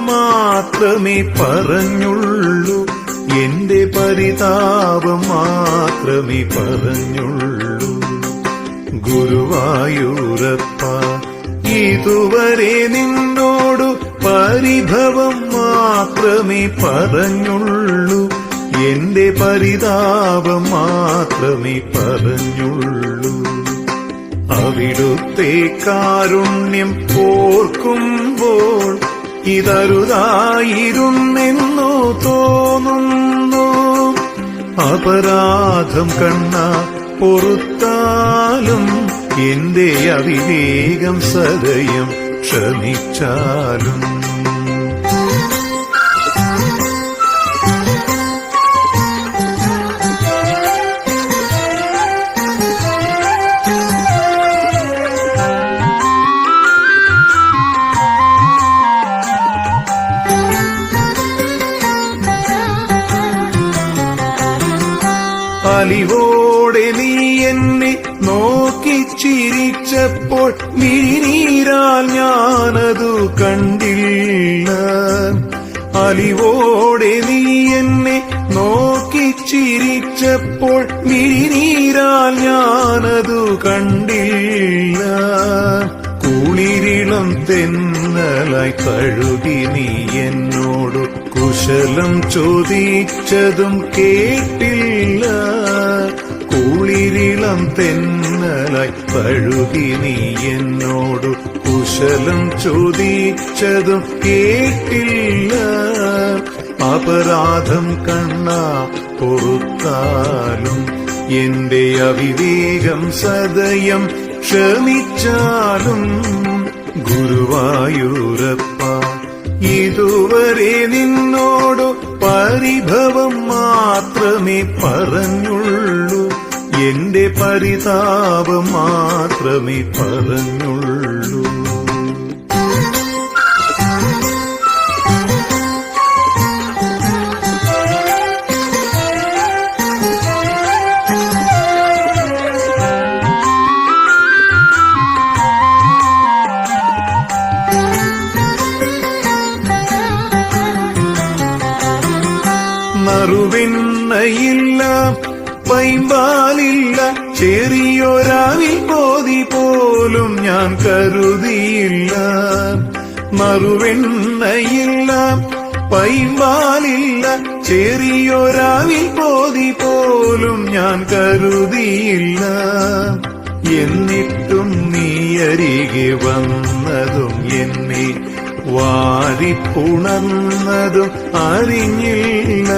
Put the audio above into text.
മാത്രമേ പറഞ്ഞുള്ളൂ. എന്റെ പരിതാപം മാത്രമേ പറഞ്ഞുള്ളൂ. ഗുരുവായൂരപ്പ ഇതുവരെ നിന്നോടു പരിഭവം മാത്രമേ പറഞ്ഞുള്ളൂ. എന്റെ പരിതാപം മാത്രമേ പറഞ്ഞുള്ളൂ. അവിടുത്തെ കാരുണ്യം ഓർക്കുമ്പോൾ ഇതരുതായിരുന്നെന്നു തോന്നുന്നു. അപരാധം കണ്ണ പൊറുത്താലും എന്റെ അവിവേകം സദയം ക്ഷമിച്ചാലും. അലിവോടെ നീ എന്നെ നോക്കി ചിരിച്ചപ്പോൾ മിഴിനീരാൽ ഞാനതു കണ്ടില്ല. അലിവോടെ നീ എന്നെ നോക്കി ചിരിച്ചപ്പോൾ മിഴിനീരാൽ ഞാനതു കണ്ടില്ല. കുളിരിളം തെന്നലായി കഴുകി നീ എന്നോട് കുശലം ചോദിച്ചതും കേട്ടില്ല. കുളിരിളം തെന്നലായി പഴുകി നീ എന്നോടു കുശലം ചോദിച്ചതും കേട്ടില്ല. അപരാധം കണ്ണ പൊറുത്താലും എന്റെ അവിവേകം സദയം ക്ഷമിച്ചാലും ഗുരുവായൂരപ്പ ഇതുവരെ നിന്നോടു പരിഭവം മാത്രമേ പറഞ്ഞുള്ളൂ. എന്റെ പരിതാപം മാത്രമേ പറഞ്ഞുള്ളൂ. നറുവെണ്ണയില്ല പൈമ്പാലില്ല ചെറിയൊരാവിൽ പോതി പോലും ഞാൻ കരുതിയില്ല. മറുവെണ്ണയില്ല പൈമ്പാലില്ല ചെറിയൊരാവിൽ പോതി പോലും ഞാൻ കരുതിയില്ല. എന്നിട്ടും അരികെ വന്നതും എന്നെ വാരിപ്പുണർന്നതും അറിഞ്ഞില്ല.